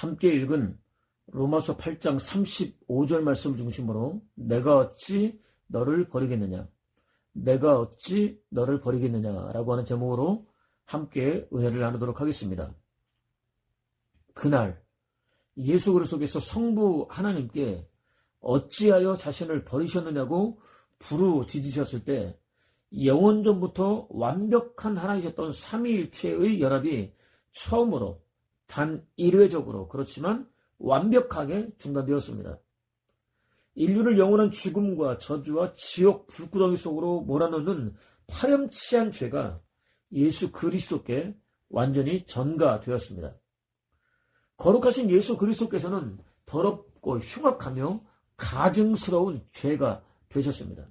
함께 읽은 로마서 8장 35절 말씀 중심으로 내가 어찌 너를 버리겠느냐 내가 어찌 너를 버리겠느냐라고 하는 제목으로 함께 은혜를 나누도록 하겠습니다. 그날 예수 그리스도께서 성부 하나님께 어찌하여 자신을 버리셨느냐고 부르짖으셨을 때 영원전부터 완벽한 하나이셨던 삼위일체의 연합이 처음으로 단 1회적으로 그렇지만 완벽하게 중단되었습니다. 인류를 영원한 죽음과 저주와 지옥 불구덩이 속으로 몰아넣는 파렴치한 죄가 예수 그리스도께 완전히 전가되었습니다. 거룩하신 예수 그리스도께서는 더럽고 흉악하며 가증스러운 죄가 되셨습니다.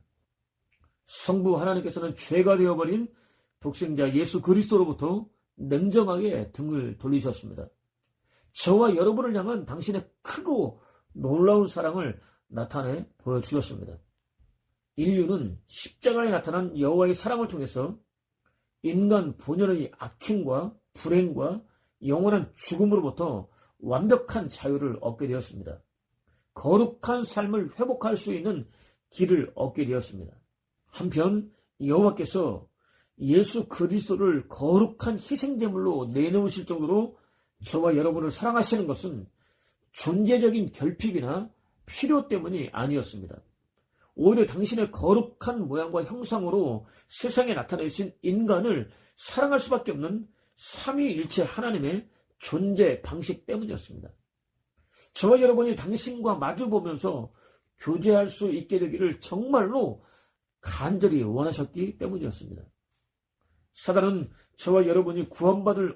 성부 하나님께서는 죄가 되어버린 독생자 예수 그리스도로부터 냉정하게 등을 돌리셨습니다. 저와 여러분을 향한 당신의 크고 놀라운 사랑을 나타내 보여주셨습니다. 인류는 십자가에 나타난 여호와의 사랑을 통해서 인간 본연의 악행과 불행과 영원한 죽음으로부터 완벽한 자유를 얻게 되었습니다. 거룩한 삶을 회복할 수 있는 길을 얻게 되었습니다. 한편 여호와께서 예수 그리스도를 거룩한 희생제물로 내놓으실 정도로 저와 여러분을 사랑하시는 것은 존재적인 결핍이나 필요 때문이 아니었습니다. 오히려 당신의 거룩한 모양과 형상으로 세상에 나타내신 인간을 사랑할 수밖에 없는 삼위일체 하나님의 존재 방식 때문이었습니다. 저와 여러분이 당신과 마주보면서 교제할 수 있게 되기를 정말로 간절히 원하셨기 때문이었습니다. 사단은 저와 여러분이 구원받을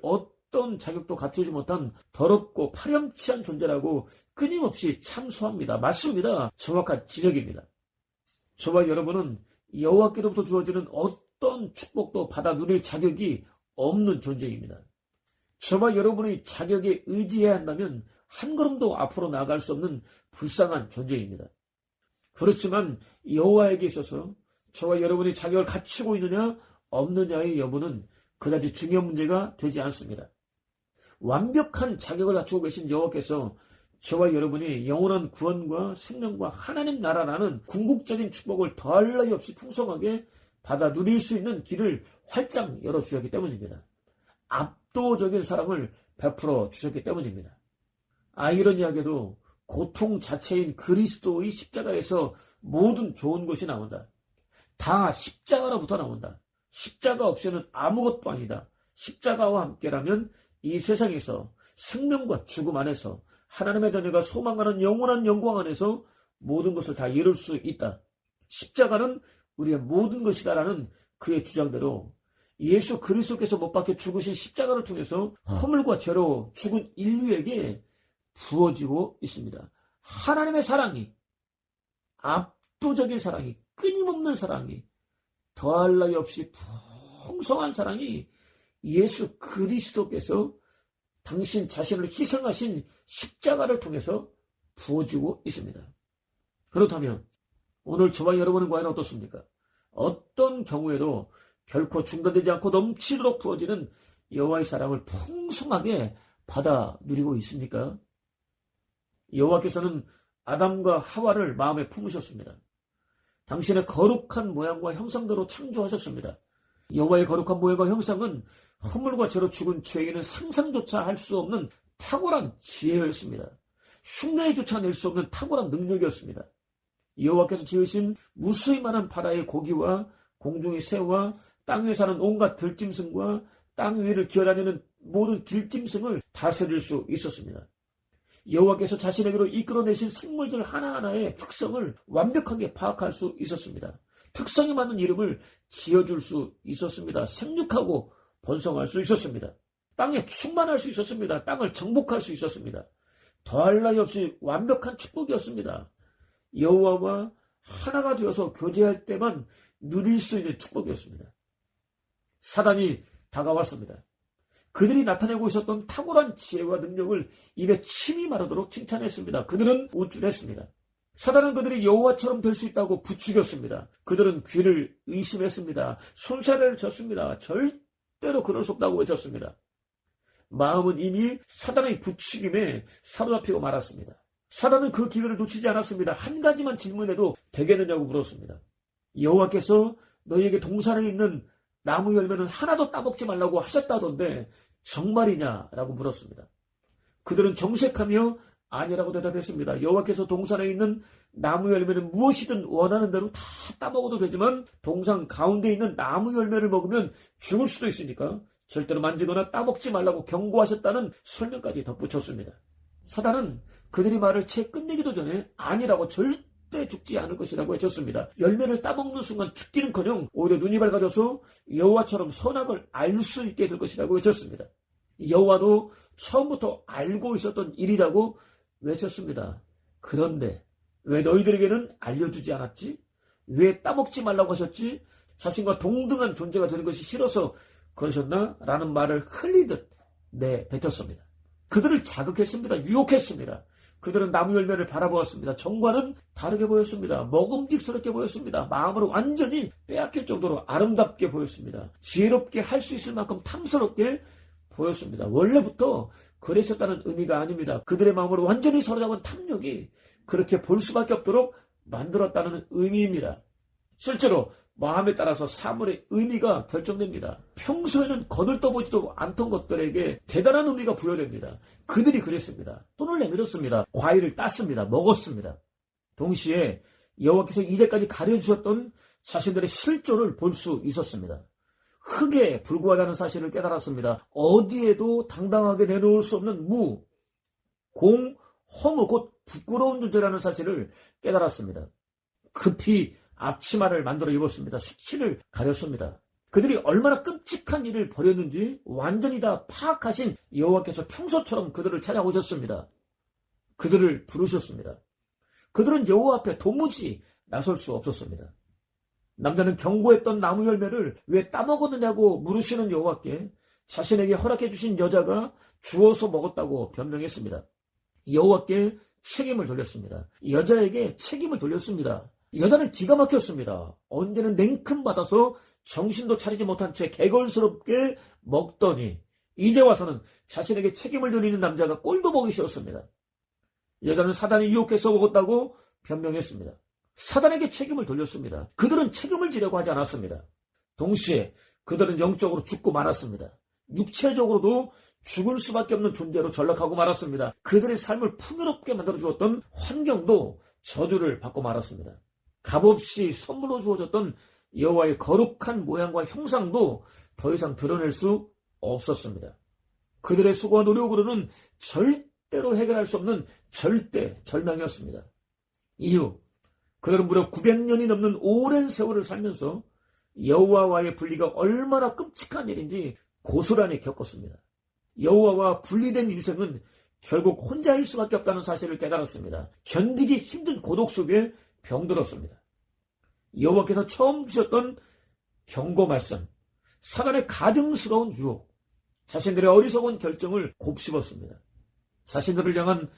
어떤 자격도 갖추지 못한 더럽고 파렴치한 존재라고 끊임없이 참소합니다. 맞습니다. 정확한 지적입니다. 저와 여러분은 여호와께로부터 주어지는 어떤 축복도 받아 누릴 자격이 없는 존재입니다. 저와 여러분의 자격에 의지해야 한다면 한 걸음도 앞으로 나아갈 수 없는 불쌍한 존재입니다. 그렇지만 여호와에게 있어서 저와 여러분이 자격을 갖추고 있느냐 없느냐의 여부는 그다지 중요한 문제가 되지 않습니다. 완벽한 자격을 갖추고 계신 여호와께서 저와 여러분이 영원한 구원과 생명과 하나님 나라라는 궁극적인 축복을 더할 나위 없이 풍성하게 받아 누릴 수 있는 길을 활짝 열어주셨기 때문입니다. 압도적인 사랑을 베풀어 주셨기 때문입니다. 아이러니하게도 고통 자체인 그리스도의 십자가에서 모든 좋은 것이 나온다. 다 십자가로부터 나온다. 십자가 없이는 아무것도 아니다. 십자가와 함께라면 이 세상에서 생명과 죽음 안에서 하나님의 자녀가 소망하는 영원한 영광 안에서 모든 것을 다 이룰 수 있다. 십자가는 우리의 모든 것이다라는 그의 주장대로 예수 그리스도께서 못 박혀 죽으신 십자가를 통해서 허물과 죄로 죽은 인류에게 부어지고 있습니다. 하나님의 사랑이 압도적인 사랑이 끊임없는 사랑이 더할 나위 없이 풍성한 사랑이 예수 그리스도께서 당신 자신을 희생하신 십자가를 통해서 부어지고 있습니다. 그렇다면 오늘 저와 여러분은 과연 어떻습니까? 어떤 경우에도 결코 중단되지 않고 넘치도록 부어지는 여호와의 사랑을 풍성하게 받아 누리고 있습니까? 여호와께서는 아담과 하와를 마음에 품으셨습니다. 당신의 거룩한 모양과 형상대로 창조하셨습니다. 여호와의 거룩한 모양과 형상은 허물과 죄로 죽은 죄인은 상상조차 할 수 없는 탁월한 지혜였습니다. 흉내조차 낼 수 없는 탁월한 능력이었습니다. 여호와께서 지으신 무수히 많은 바다의 고기와 공중의 새와 땅 위에 사는 온갖 들짐승과 땅 위를 기어다니는 모든 길짐승을 다스릴 수 있었습니다. 여호와께서 자신에게로 이끌어내신 생물들 하나하나의 특성을 완벽하게 파악할 수 있었습니다. 특성에 맞는 이름을 지어줄 수 있었습니다. 생육하고 번성할 수 있었습니다. 땅에 충만할 수 있었습니다. 땅을 정복할 수 있었습니다. 더할 나위 없이 완벽한 축복이었습니다. 여호와와 하나가 되어서 교제할 때만 누릴 수 있는 축복이었습니다. 사단이 다가왔습니다. 그들이 나타내고 있었던 탁월한 지혜와 능력을 입에 침이 마르도록 칭찬했습니다. 그들은 우쭐했습니다. 사단은 그들이 여호와처럼 될 수 있다고 부추겼습니다. 그들은 귀를 의심했습니다. 손사래를 쳤습니다. 절대로 그럴 수 없다고 외쳤습니다. 마음은 이미 사단의 부추김에 사로잡히고 말았습니다. 사단은 그 기회를 놓치지 않았습니다. 한 가지만 질문해도 되겠느냐고 물었습니다. 여호와께서 너희에게 동산에 있는 나무 열매는 하나도 따먹지 말라고 하셨다던데 정말이냐라고 물었습니다. 그들은 정색하며 아니라고 대답했습니다. 여호와께서 동산에 있는 나무 열매는 무엇이든 원하는 대로 다 따먹어도 되지만 동산 가운데 있는 나무 열매를 먹으면 죽을 수도 있으니까 절대로 만지거나 따먹지 말라고 경고하셨다는 설명까지 덧붙였습니다. 사단은 그들이 말을 채 끝내기도 전에 아니라고 절대 죽지 않을 것이라고 외쳤습니다. 열매를 따먹는 순간 죽기는커녕 오히려 눈이 밝아져서 여호와처럼 선악을 알 수 있게 될 것이라고 외쳤습니다. 여호와도 처음부터 알고 있었던 일이라고 외쳤습니다. 그런데 왜 너희들에게는 알려주지 않았지? 왜 따먹지 말라고 하셨지? 자신과 동등한 존재가 되는 것이 싫어서 그러셨나? 라는 말을 흘리듯 내 뱉었습니다. 그들을 자극했습니다. 유혹했습니다. 그들은 나무 열매를 바라보았습니다. 정과는 다르게 보였습니다. 먹음직스럽게 보였습니다. 마음으로 완전히 빼앗길 정도로 아름답게 보였습니다. 지혜롭게 할 수 있을 만큼 탐스럽게 보였습니다. 원래부터 그랬었다는 의미가 아닙니다. 그들의 마음으로 완전히 사로잡은 탐욕이 그렇게 볼 수밖에 없도록 만들었다는 의미입니다. 실제로 마음에 따라서 사물의 의미가 결정됩니다. 평소에는 거들떠보지도 않던 것들에게 대단한 의미가 부여됩니다. 그들이 그랬습니다. 손을 내밀었습니다. 과일을 땄습니다. 먹었습니다. 동시에 여호와께서 이제까지 가려주셨던 자신들의 실존을 볼수 있었습니다. 흙에 불구하다는 사실을 깨달았습니다. 어디에도 당당하게 내놓을 수 없는 무, 공, 허무, 곧 부끄러운 존재라는 사실을 깨달았습니다. 급히 앞치마를 만들어 입었습니다. 수치를 가렸습니다. 그들이 얼마나 끔찍한 일을 벌였는지 완전히 다 파악하신 여호와께서 평소처럼 그들을 찾아오셨습니다. 그들을 부르셨습니다. 그들은 여호와 앞에 도무지 나설 수 없었습니다. 남자는 경고했던 나무 열매를 왜 따먹었느냐고 물으시는 여호와께 자신에게 허락해 주신 여자가 주워서 먹었다고 변명했습니다. 여호와께 책임을 돌렸습니다. 여자에게 책임을 돌렸습니다. 여자는 기가 막혔습니다. 언제는 냉큼 받아서 정신도 차리지 못한 채 개걸스럽게 먹더니 이제 와서는 자신에게 책임을 돌리는 남자가 꼴도 보기 싫었습니다. 여자는 사단이 유혹해서 먹었다고 변명했습니다. 사단에게 책임을 돌렸습니다. 그들은 책임을 지려고 하지 않았습니다. 동시에 그들은 영적으로 죽고 말았습니다. 육체적으로도 죽을 수밖에 없는 존재로 전락하고 말았습니다. 그들의 삶을 풍요롭게 만들어 주었던 환경도 저주를 받고 말았습니다. 값없이 선물로 주어졌던 여호와의 거룩한 모양과 형상도 더 이상 드러낼 수 없었습니다. 그들의 수고와 노력으로는 절대로 해결할 수 없는 절대 절망이었습니다. 이유 그들은 무려 900년이 넘는 오랜 세월을 살면서 여호와와의 분리가 얼마나 끔찍한 일인지 고스란히 겪었습니다. 여호와와 분리된 인생은 결국 혼자일 수밖에 없다는 사실을 깨달았습니다. 견디기 힘든 고독 속에 병들었습니다. 여호와께서 처음 주셨던 경고 말씀, 사단의 가증스러운 유혹, 자신들의 어리석은 결정을 곱씹었습니다. 자신들을 향한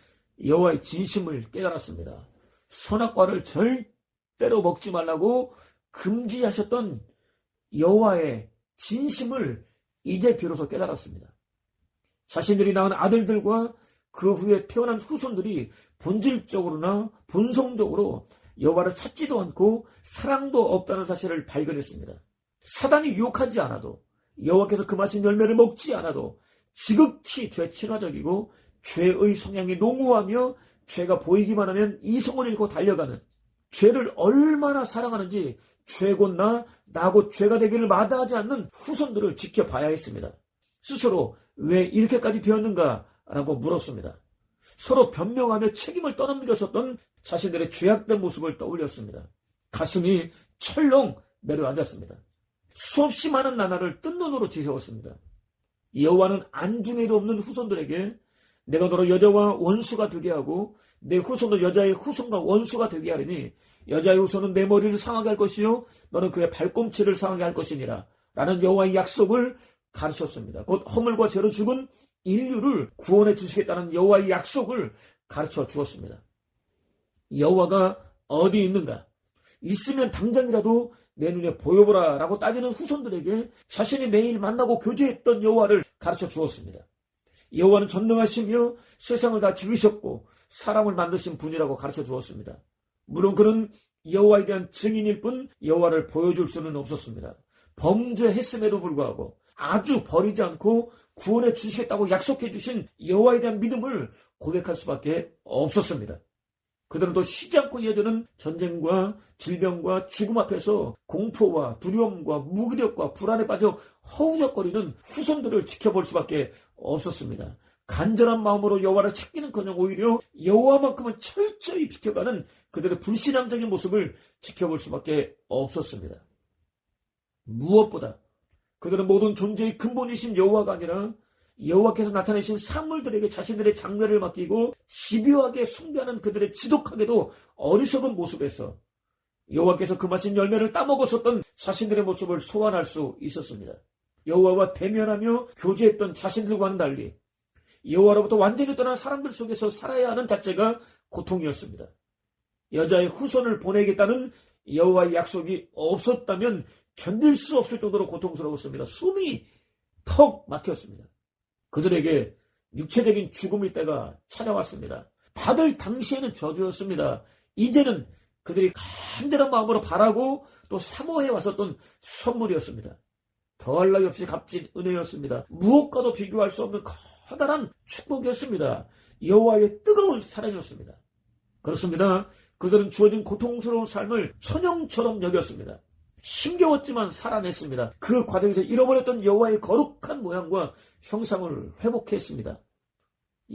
여호와의 진심을 깨달았습니다. 선악과를 절대로 먹지 말라고 금지하셨던 여호와의 진심을 이제 비로소 깨달았습니다. 자신들이 낳은 아들들과 그 후에 태어난 후손들이 본질적으로나 본성적으로 여호와를 찾지도 않고 사랑도 없다는 사실을 발견했습니다. 사단이 유혹하지 않아도 여호와께서 금하신 열매를 먹지 않아도 지극히 죄 친화적이고 죄의 성향이 농후하며 죄가 보이기만 하면 이성을 잃고 달려가는 죄를 얼마나 사랑하는지 죄곧 나, 나곧 죄가 되기를 마다하지 않는 후손들을 지켜봐야 했습니다. 스스로 왜 이렇게까지 되었는가 라고 물었습니다. 서로 변명하며 책임을 떠넘겼었던 자신들의 죄악된 모습을 떠올렸습니다. 가슴이 철렁 내려앉았습니다. 수없이 많은 나날을 뜬 눈으로 지새웠습니다. 여호와는 안중에도 없는 후손들에게 내가 너로 여자와 원수가 되게 하고 내 후손도 여자의 후손과 원수가 되게 하리니 여자의 후손은 내 머리를 상하게 할 것이요 너는 그의 발꿈치를 상하게 할 것이니라 라는 여호와의 약속을 가르쳤습니다. 곧 허물과 죄로 죽은 인류를 구원해 주시겠다는 여호와의 약속을 가르쳐 주었습니다. 여호와가 어디 있는가? 있으면 당장이라도 내 눈에 보여보라 라고 따지는 후손들에게 자신이 매일 만나고 교제했던 여호와를 가르쳐 주었습니다. 여호와는 전능하시며 세상을 다 지으셨고 사람을 만드신 분이라고 가르쳐 주었습니다. 물론 그는 여호와에 대한 증인일 뿐 여호와를 보여줄 수는 없었습니다. 범죄했음에도 불구하고 아주 버리지 않고 구원해 주시겠다고 약속해 주신 여호와에 대한 믿음을 고백할 수밖에 없었습니다. 그들은 또 쉬지 않고 이어지는 전쟁과 질병과 죽음 앞에서 공포와 두려움과 무기력과 불안에 빠져 허우적거리는 후손들을 지켜볼 수밖에 없었습니다. 간절한 마음으로 여호와를 찾기는커녕 오히려 여호와만큼은 철저히 비켜가는 그들의 불신앙적인 모습을 지켜볼 수밖에 없었습니다. 무엇보다 그들은 모든 존재의 근본이신 여호와가 아니라 여호와께서 나타내신 사물들에게 자신들의 장래를 맡기고 집요하게 숭배하는 그들의 지독하게도 어리석은 모습에서 여호와께서 금하신 열매를 따먹었었던 자신들의 모습을 소환할 수 있었습니다. 여호와와 대면하며 교제했던 자신들과는 달리 여호와로부터 완전히 떠난 사람들 속에서 살아야 하는 자체가 고통이었습니다. 여자의 후손을 보내겠다는 여호와의 약속이 없었다면 견딜 수 없을 정도로 고통스러웠습니다. 숨이 턱 막혔습니다. 그들에게 육체적인 죽음의 때가 찾아왔습니다. 받을 당시에는 저주였습니다. 이제는 그들이 간절한 마음으로 바라고 또 사모해 왔었던 선물이었습니다. 더할 나위 없이 값진 은혜였습니다. 무엇과도 비교할 수 없는 커다란 축복이었습니다. 여호와의 뜨거운 사랑이었습니다. 그렇습니다. 그들은 주어진 고통스러운 삶을 천형처럼 여겼습니다. 힘겨웠지만 살아냈습니다. 그 과정에서 잃어버렸던 여호와의 거룩한 모양과 형상을 회복했습니다.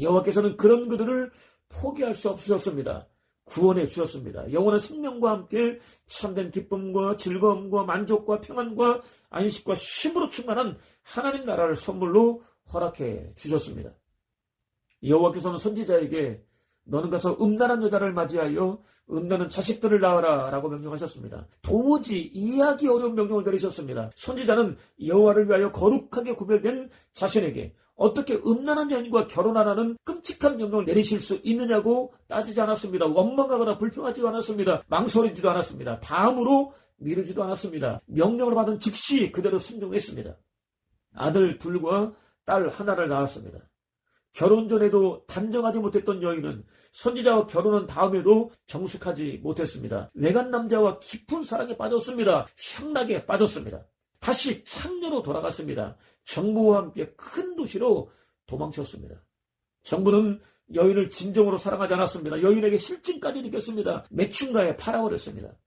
여호와께서는 그런 그들을 포기할 수 없으셨습니다. 구원해 주셨습니다. 영원한 생명과 함께 참된 기쁨과 즐거움과 만족과 평안과 안식과 쉼으로 충만한 하나님 나라를 선물로 허락해 주셨습니다. 여호와께서는 선지자에게 너는 가서 음란한 여자를 맞이하여 음란한 자식들을 낳아라 라고 명령하셨습니다. 도무지 이해하기 어려운 명령을 내리셨습니다. 선지자는 여호와를 위하여 거룩하게 구별된 자신에게 어떻게 음란한 여인과 결혼하라는 끔찍한 명령을 내리실 수 있느냐고 따지지 않았습니다. 원망하거나 불평하지 않았습니다. 망설이지도 않았습니다. 다음으로 미루지도 않았습니다. 명령을 받은 즉시 그대로 순종했습니다. 아들 둘과 딸 하나를 낳았습니다. 결혼 전에도 단정하지 못했던 여인은 선지자와 결혼한 다음에도 정숙하지 못했습니다. 외간 남자와 깊은 사랑에 빠졌습니다. 향락에 빠졌습니다. 다시 창녀로 돌아갔습니다. 정부와 함께 큰 도시로 도망쳤습니다. 정부는 여인을 진정으로 사랑하지 않았습니다. 여인에게 실증까지 느꼈습니다. 매춘가에 팔아버렸습니다.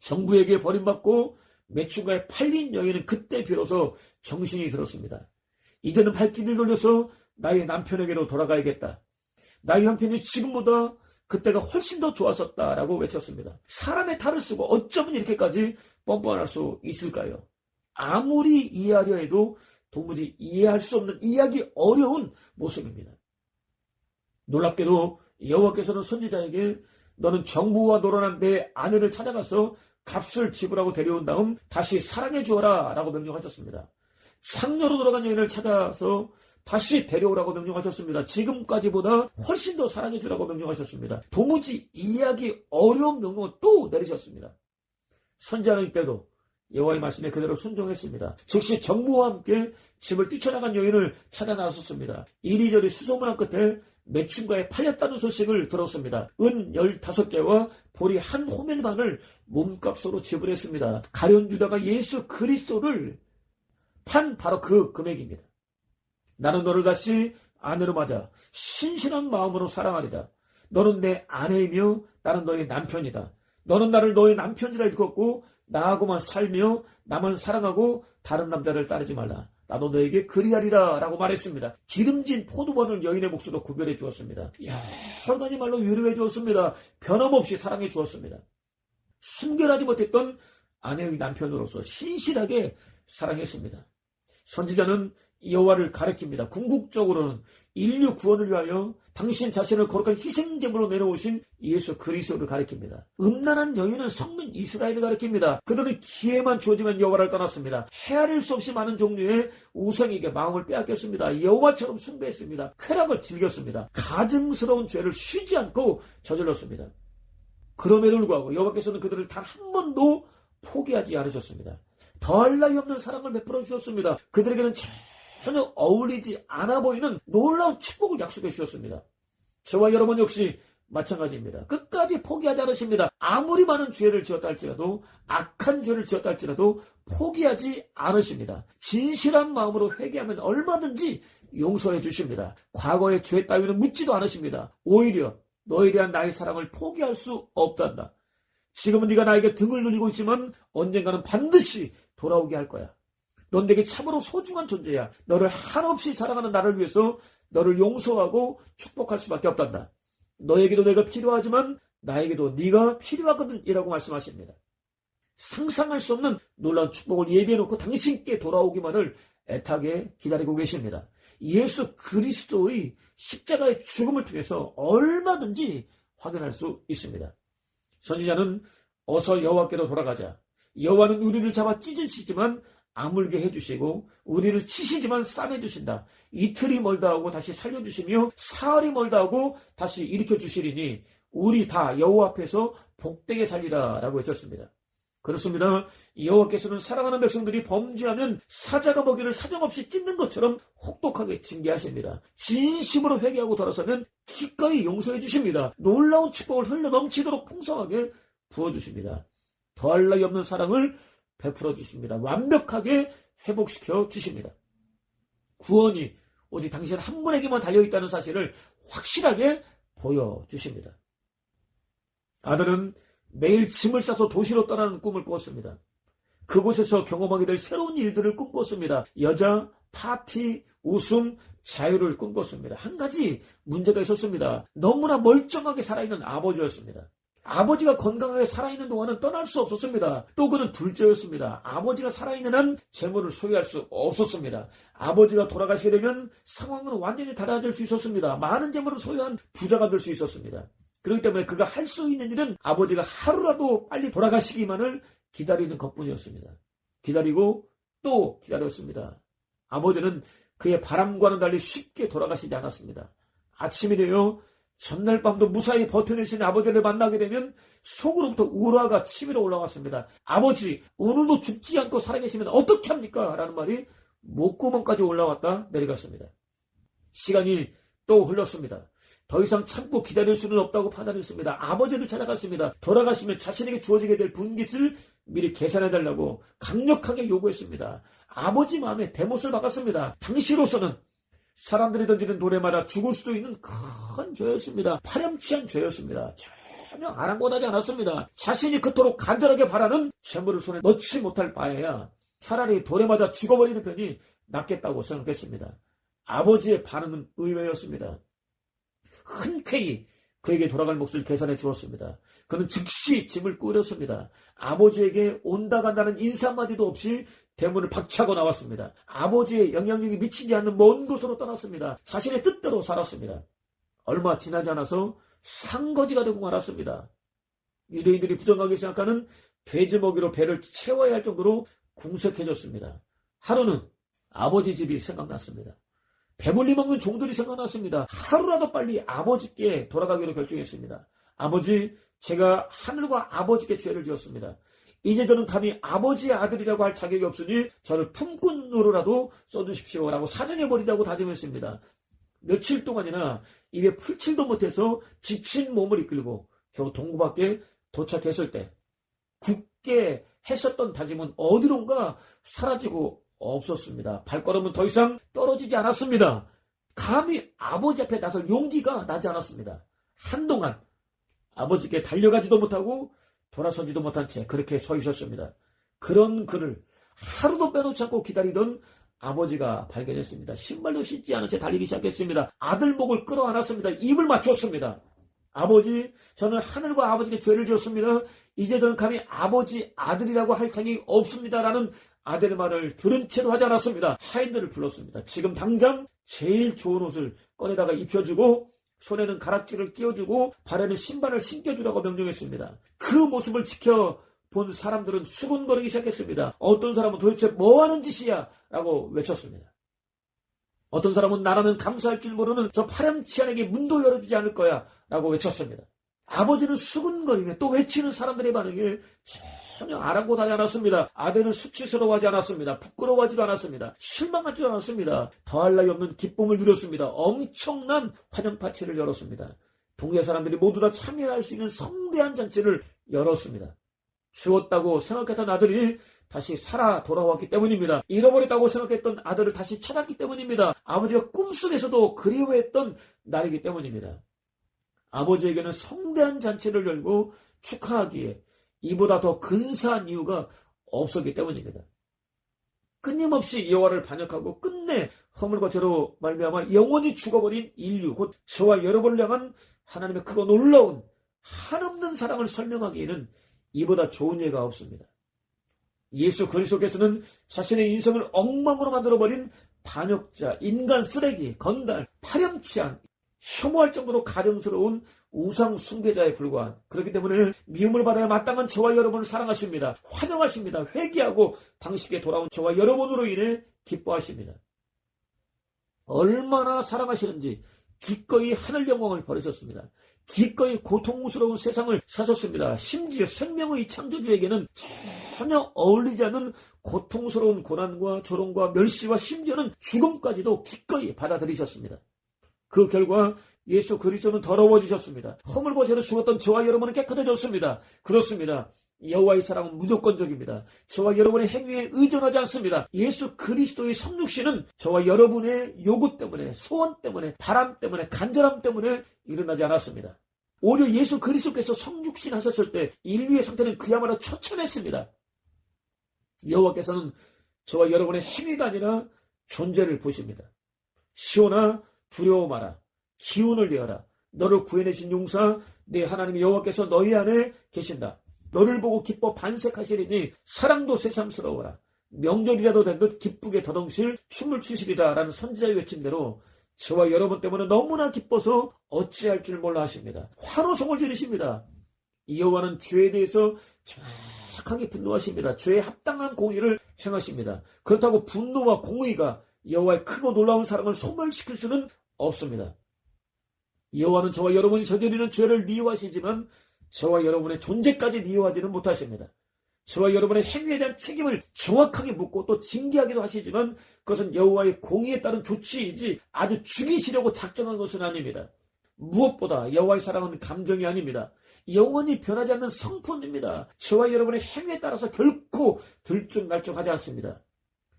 정부에게 버림받고 매춘가에 팔린 여인은 그때 비로소 정신이 들었습니다. 이제는 발길을 돌려서 나의 남편에게로 돌아가야겠다. 나의 형편이 지금보다 그때가 훨씬 더 좋았었다라고 외쳤습니다. 사람의 탈을 쓰고 어쩌면 이렇게까지 뻔뻔할 수 있을까요? 아무리 이해하려 해도 도무지 이해할 수 없는 이해하기 어려운 모습입니다. 놀랍게도 여호와께서는 선지자에게 너는 정부와 놀아난 내 아내를 찾아가서 값을 지불하고 데려온 다음 다시 사랑해 주어라 라고 명령하셨습니다. 상녀로 돌아간 여인을 찾아서 다시 데려오라고 명령하셨습니다. 지금까지보다 훨씬 더 사랑해 주라고 명령하셨습니다. 도무지 이해하기 어려운 명령을 또 내리셨습니다. 선지하는 때도 여호와의 말씀에 그대로 순종했습니다. 즉시 정부와 함께 집을 뛰쳐나간 여인을 찾아 나섰습니다. 이리저리 수소문한 끝에 매춘가에 팔렸다는 소식을 들었습니다. 은 15개와 보리 한 호멜만을 몸값으로 지불했습니다. 가련 유다가 예수 그리스도를 판 바로 그 금액입니다. 나는 너를 다시 아내로 맞아 신실한 마음으로 사랑하리다. 너는 내 아내이며 나는 너의 남편이다. 너는 나를 너의 남편이라 일컫고 나하고만 살며 나만 사랑하고 다른 남자를 따르지 말라. 나도 너에게 그리하리라 라고 말했습니다. 기름진 포도원을 여인의 몫으로 구별해 주었습니다. 여러 가지 말로 위로해 주었습니다. 변함없이 사랑해 주었습니다. 순결하지 못했던 아내의 남편으로서 신실하게 사랑했습니다. 선지자는 여호와를 가리킵니다. 궁극적으로는 인류 구원을 위하여 당신 자신을 거룩한 희생 제물로 내려오신 예수 그리스도를 가리킵니다. 음란한 여인은 성민 이스라엘을 가리킵니다. 그들은 기회만 주어지면 여호와를 떠났습니다. 헤아릴 수 없이 많은 종류의 우상에게 마음을 빼앗겼습니다. 여호와처럼 숭배했습니다. 쾌락을 즐겼습니다. 가증스러운 죄를 쉬지 않고 저질렀습니다. 그럼에도 불구하고 여호와께서는 그들을 단 한 번도 포기하지 않으셨습니다. 더할 나위 없는 사랑을 베풀어 주셨습니다. 그들에게는 전혀 어울리지 않아 보이는 놀라운 축복을 약속해 주셨습니다. 저와 여러분 역시 마찬가지입니다. 끝까지 포기하지 않으십니다. 아무리 많은 죄를 지었다 할지라도 악한 죄를 지었다 할지라도 포기하지 않으십니다. 진실한 마음으로 회개하면 얼마든지 용서해 주십니다. 과거의 죄 따위는 묻지도 않으십니다. 오히려 너에 대한 나의 사랑을 포기할 수 없단다. 지금은 네가 나에게 등을 돌리고 있지만 언젠가는 반드시 돌아오게 할 거야. 넌 내게 참으로 소중한 존재야. 너를 한없이 사랑하는 나를 위해서 너를 용서하고 축복할 수밖에 없단다. 너에게도 내가 필요하지만 나에게도 네가 필요하거든 이라고 말씀하십니다. 상상할 수 없는 놀라운 축복을 예비해놓고 당신께 돌아오기만을 애타게 기다리고 계십니다. 예수 그리스도의 십자가의 죽음을 통해서 얼마든지 확인할 수 있습니다. 선지자는 어서 여호와께로 돌아가자. 여호와는 우리를 잡아 찢으시지만 아물게 해주시고 우리를 치시지만 싸매주신다. 이틀이 멀다 하고 다시 살려주시며 사흘이 멀다 하고 다시 일으켜 주시리니 우리 다 여호와 앞에서 복되게 살리라 라고 외쳤습니다. 그렇습니다. 여호와께서는 사랑하는 백성들이 범죄하면 사자가 먹이를 사정없이 찢는 것처럼 혹독하게 징계하십니다. 진심으로 회개하고 돌아서면 기꺼이 용서해 주십니다. 놀라운 축복을 흘러 넘치도록 풍성하게 부어주십니다. 더할 나위 없는 사랑을 베풀어 주십니다. 완벽하게 회복시켜 주십니다. 구원이 오직 당신 한 분에게만 달려 있다는 사실을 확실하게 보여 주십니다. 아들은 매일 짐을 싸서 도시로 떠나는 꿈을 꾸었습니다. 그곳에서 경험하게 될 새로운 일들을 꿈꿨습니다. 여자, 파티, 웃음, 자유를 꿈꿨습니다. 한 가지 문제가 있었습니다. 너무나 멀쩡하게 살아있는 아버지였습니다. 아버지가 건강하게 살아있는 동안은 떠날 수 없었습니다. 또 그는 둘째였습니다. 아버지가 살아있는 한 재물을 소유할 수 없었습니다. 아버지가 돌아가시게 되면 상황은 완전히 달라질 수 있었습니다. 많은 재물을 소유한 부자가 될 수 있었습니다. 그렇기 때문에 그가 할 수 있는 일은 아버지가 하루라도 빨리 돌아가시기만을 기다리는 것뿐이었습니다. 기다리고 또 기다렸습니다. 아버지는 그의 바람과는 달리 쉽게 돌아가시지 않았습니다. 아침이 되어 전날 밤도 무사히 버텨내신 아버지를 만나게 되면 속으로부터 우라가 치밀어 올라왔습니다. 아버지, 오늘도 죽지 않고 살아계시면 어떻게 합니까? 라는 말이 목구멍까지 올라왔다 내려갔습니다. 시간이 또 흘렀습니다. 더 이상 참고 기다릴 수는 없다고 판단했습니다. 아버지를 찾아갔습니다. 돌아가시면 자신에게 주어지게 될 분깃을 미리 계산해달라고 강력하게 요구했습니다. 아버지 마음에 대못을 박았습니다. 당시로서는 사람들이 던지는 돌에마다 죽을 수도 있는 큰 죄였습니다. 파렴치한 죄였습니다. 전혀 아랑곳하지 않았습니다. 자신이 그토록 간절하게 바라는 재물을 손에 넣지 못할 바에야 차라리 돌에 맞아 죽어버리는 편이 낫겠다고 생각했습니다. 아버지의 반응은 의외였습니다. 흔쾌히 그에게 돌아갈 몫을 계산해 주었습니다. 그는 즉시 짐을 꾸렸습니다. 아버지에게 온다 간다는 인사 한마디도 없이 대문을 박차고 나왔습니다. 아버지의 영향력이 미치지 않는 먼 곳으로 떠났습니다. 자신의 뜻대로 살았습니다. 얼마 지나지 않아서 상거지가 되고 말았습니다. 유대인들이 부정하게 생각하는 돼지 먹이로 배를 채워야 할 정도로 궁색해졌습니다. 하루는 아버지 집이 생각났습니다. 배불리 먹는 종들이 생각났습니다. 하루라도 빨리 아버지께 돌아가기로 결정했습니다. 아버지, 제가 하늘과 아버지께 죄를 지었습니다. 이제 저는 감히 아버지의 아들이라고 할 자격이 없으니 저를 품꾼으로라도 써주십시오라고 사정해버리자고 다짐했습니다. 며칠 동안이나 입에 풀칠도 못해서 지친 몸을 이끌고 겨우 동구 밖에 도착했을 때 굳게 했었던 다짐은 어디론가 사라지고 없었습니다. 발걸음은 더 이상 떨어지지 않았습니다. 감히 아버지 앞에 나설 용기가 나지 않았습니다. 한동안 아버지께 달려가지도 못하고 돌아서지도 못한 채 그렇게 서 있었습니다. 그런 그를 하루도 빼놓지 않고 기다리던 아버지가 발견했습니다. 신발도 신지 않은 채 달리기 시작했습니다. 아들 목을 끌어안았습니다. 입을 맞추었습니다. 아버지, 저는 하늘과 아버지께 죄를 지었습니다. 이제 저는 감히 아버지 아들이라고 할 자격이 없습니다라는 아들의 말을 들은 채도 하지 않았습니다. 하인들을 불렀습니다. 지금 당장 제일 좋은 옷을 꺼내다가 입혀주고 손에는 가락지를 끼워주고 발에는 신발을 신겨주라고 명령했습니다. 그 모습을 지켜 본 사람들은 수군거리기 시작했습니다. 어떤 사람은 도대체 뭐 하는 짓이야? 라고 외쳤습니다. 어떤 사람은 나라면 감사할 줄 모르는 저 파렴치한에게 문도 열어주지 않을 거야 라고 외쳤습니다. 아버지는 수근거리며 또 외치는 사람들의 반응에 전혀 아랑곳하지 않았습니다. 아들은 수치스러워하지 않았습니다. 부끄러워하지도 않았습니다. 실망하지도 않았습니다. 더할 나위 없는 기쁨을 누렸습니다. 엄청난 환영 파티를 열었습니다. 동네 사람들이 모두 다 참여할 수 있는 성대한 잔치를 열었습니다. 죽었다고 생각했던 아들이 다시 살아 돌아왔기 때문입니다. 잃어버렸다고 생각했던 아들을 다시 찾았기 때문입니다. 아버지가 꿈속에서도 그리워했던 날이기 때문입니다. 아버지에게는 성대한 잔치를 열고 축하하기에 이보다 더 근사한 이유가 없었기 때문입니다. 끊임없이 여호와를 반역하고 끝내 허물과 죄로 말미암아 영원히 죽어버린 인류 곧 저와 여러분을 향한 하나님의 크고 놀라운 한없는 사랑을 설명하기에는 이보다 좋은 예가 없습니다. 예수 그리스도께서는 자신의 인생을 엉망으로 만들어버린 반역자, 인간 쓰레기, 건달, 파렴치한, 혐오할 정도로 가증스러운 우상 숭배자에 불과한 그렇기 때문에 미움을 받아야 마땅한 저와 여러분을 사랑하십니다. 환영하십니다. 회개하고 당신께 돌아온 저와 여러분으로 인해 기뻐하십니다. 얼마나 사랑하시는지 기꺼이 하늘 영광을 버리셨습니다. 기꺼이 고통스러운 세상을 사셨습니다. 심지어 생명의 창조주에게는 전혀 어울리지 않는 고통스러운 고난과 조롱과 멸시와 심지어는 죽음까지도 기꺼이 받아들이셨습니다. 그 결과 예수 그리스도는 더러워지셨습니다. 허물과 죄로 죽었던 저와 여러분은 깨끗해졌습니다. 그렇습니다. 여호와의 사랑은 무조건적입니다. 저와 여러분의 행위에 의존하지 않습니다. 예수 그리스도의 성육신은 저와 여러분의 요구 때문에, 소원 때문에, 바람 때문에, 간절함 때문에 일어나지 않았습니다. 오히려 예수 그리스도께서 성육신 하셨을 때 인류의 상태는 그야말로 처참했습니다. 여호와께서는 저와 여러분의 행위가 아니라 존재를 보십니다. 시온아 두려워 마라. 기운을 내어라. 너를 구해내신 용사 내 하나님 여호와께서 너희 안에 계신다. 너를 보고 기뻐 반색하시리니 사랑도 새삼스러워라. 명절이라도 된 듯 기쁘게 더덩실 춤을 추시리라 라는 선지자의 외침대로 저와 여러분 때문에 너무나 기뻐서 어찌할 줄 몰라 하십니다. 화로성을 지르십니다. 이 여호와는 죄에 대해서 정확하게 분노하십니다. 죄에 합당한 공의를 행하십니다. 그렇다고 분노와 공의가 여호와의 크고 놀라운 사랑을 소멸시킬 수는 없습니다. 여호와는 저와 여러분이 저지르는 죄를 미워하시지만 저와 여러분의 존재까지 미워하지는 못하십니다. 저와 여러분의 행위에 대한 책임을 정확하게 묻고 또 징계하기도 하시지만 그것은 여호와의 공의에 따른 조치이지 아주 죽이시려고 작정한 것은 아닙니다. 무엇보다 여호와의 사랑은 감정이 아닙니다. 영원히 변하지 않는 성품입니다. 저와 여러분의 행위에 따라서 결코 들쭉날쭉하지 않습니다.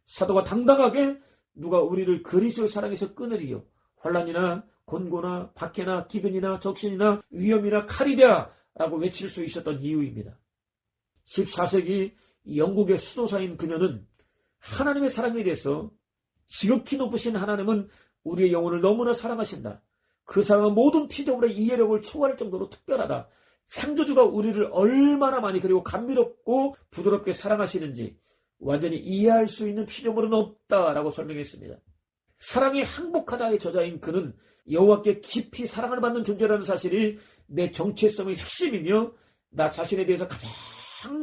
사도가 당당하게 누가 우리를 그리스도의 사랑에서 끊으리요. 환란이나 곤고나 박해나 기근이나 적신이나 위험이나 칼이랴 라고 외칠 수 있었던 이유입니다. 14세기 영국의 수도사인 그녀는 하나님의 사랑에 대해서 지극히 높으신 하나님은 우리의 영혼을 너무나 사랑하신다. 그 사랑은 모든 피조물의 이해력을 초월할 정도로 특별하다. 창조주가 우리를 얼마나 많이 그리고 감미롭고 부드럽게 사랑하시는지 완전히 이해할 수 있는 피조물은 없다라고 설명했습니다. 사랑이 항복하다의 저자인 그는 여호와께 깊이 사랑을 받는 존재라는 사실이 내 정체성의 핵심이며 나 자신에 대해서 가장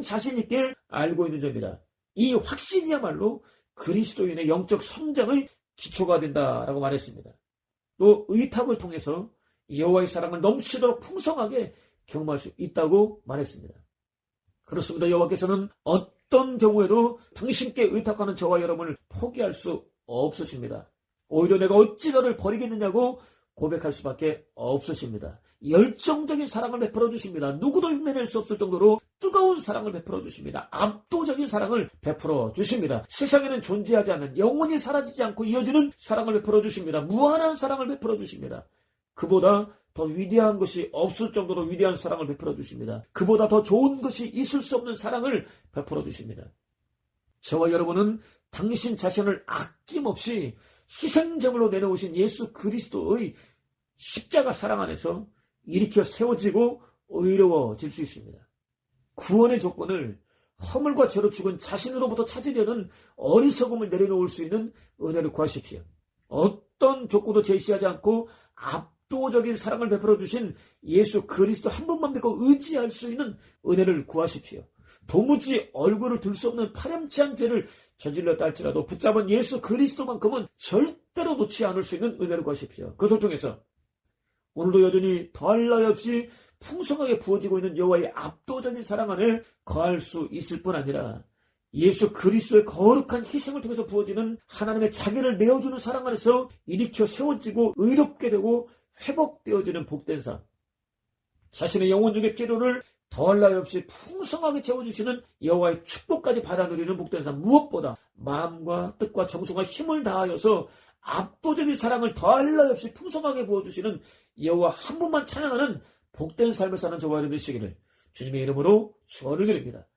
자신 있게 알고 있는 점이다. 이 확신이야말로 그리스도인의 영적 성장의 기초가 된다라고 말했습니다. 또 의탁을 통해서 여호와의 사랑을 넘치도록 풍성하게 경험할 수 있다고 말했습니다. 그렇습니다. 여호와께서는 어떤 경우에도 당신께 의탁하는 저와 여러분을 포기할 수 없으십니다. 오히려 내가 어찌 너를 버리겠느냐고 고백할 수밖에 없으십니다. 열정적인 사랑을 베풀어 주십니다. 누구도 흉내낼 수 없을 정도로 뜨거운 사랑을 베풀어 주십니다. 압도적인 사랑을 베풀어 주십니다. 세상에는 존재하지 않는 영원히 사라지지 않고 이어지는 사랑을 베풀어 주십니다. 무한한 사랑을 베풀어 주십니다. 그보다 더 위대한 것이 없을 정도로 위대한 사랑을 베풀어 주십니다. 그보다 더 좋은 것이 있을 수 없는 사랑을 베풀어 주십니다. 저와 여러분은 당신 자신을 아낌없이 희생제물로 내놓으신 예수 그리스도의 십자가 사랑 안에서 일으켜 세워지고 의로워질 수 있습니다. 구원의 조건을 허물과 죄로 죽은 자신으로부터 찾으려는 어리석음을 내려놓을 수 있는 은혜를 구하십시오. 어떤 조건도 제시하지 않고 압도적인 사랑을 베풀어 주신 예수 그리스도 한 분만 믿고 의지할 수 있는 은혜를 구하십시오. 도무지 얼굴을 들 수 없는 파렴치한 죄를 저질렀다 할지라도 붙잡은 예수 그리스도만큼은 절대로 놓지 않을 수 있는 은혜를 구하십시오. 그것을 통해서 오늘도 여전히 더할 나위 없이 풍성하게 부어지고 있는 여호와의 압도적인 사랑 안에 거할 수 있을 뿐 아니라 예수 그리스도의 거룩한 희생을 통해서 부어지는 하나님의 자기를 내어주는 사랑 안에서 일으켜 세워지고 의롭게 되고 회복되어지는 복된 삶. 자신의 영혼적인 필요를 더할 나위 없이 풍성하게 채워주시는 여호와의 축복까지 받아 누리는 복된 삶. 무엇보다 마음과 뜻과 정성과 힘을 다하여서 압도적인 사랑을 더할 나위 없이 풍성하게 부어주시는 여호와 한 분만 찬양하는 복된 삶을 사는 저와 여러분 되시기를 주님의 이름으로 축원을 드립니다.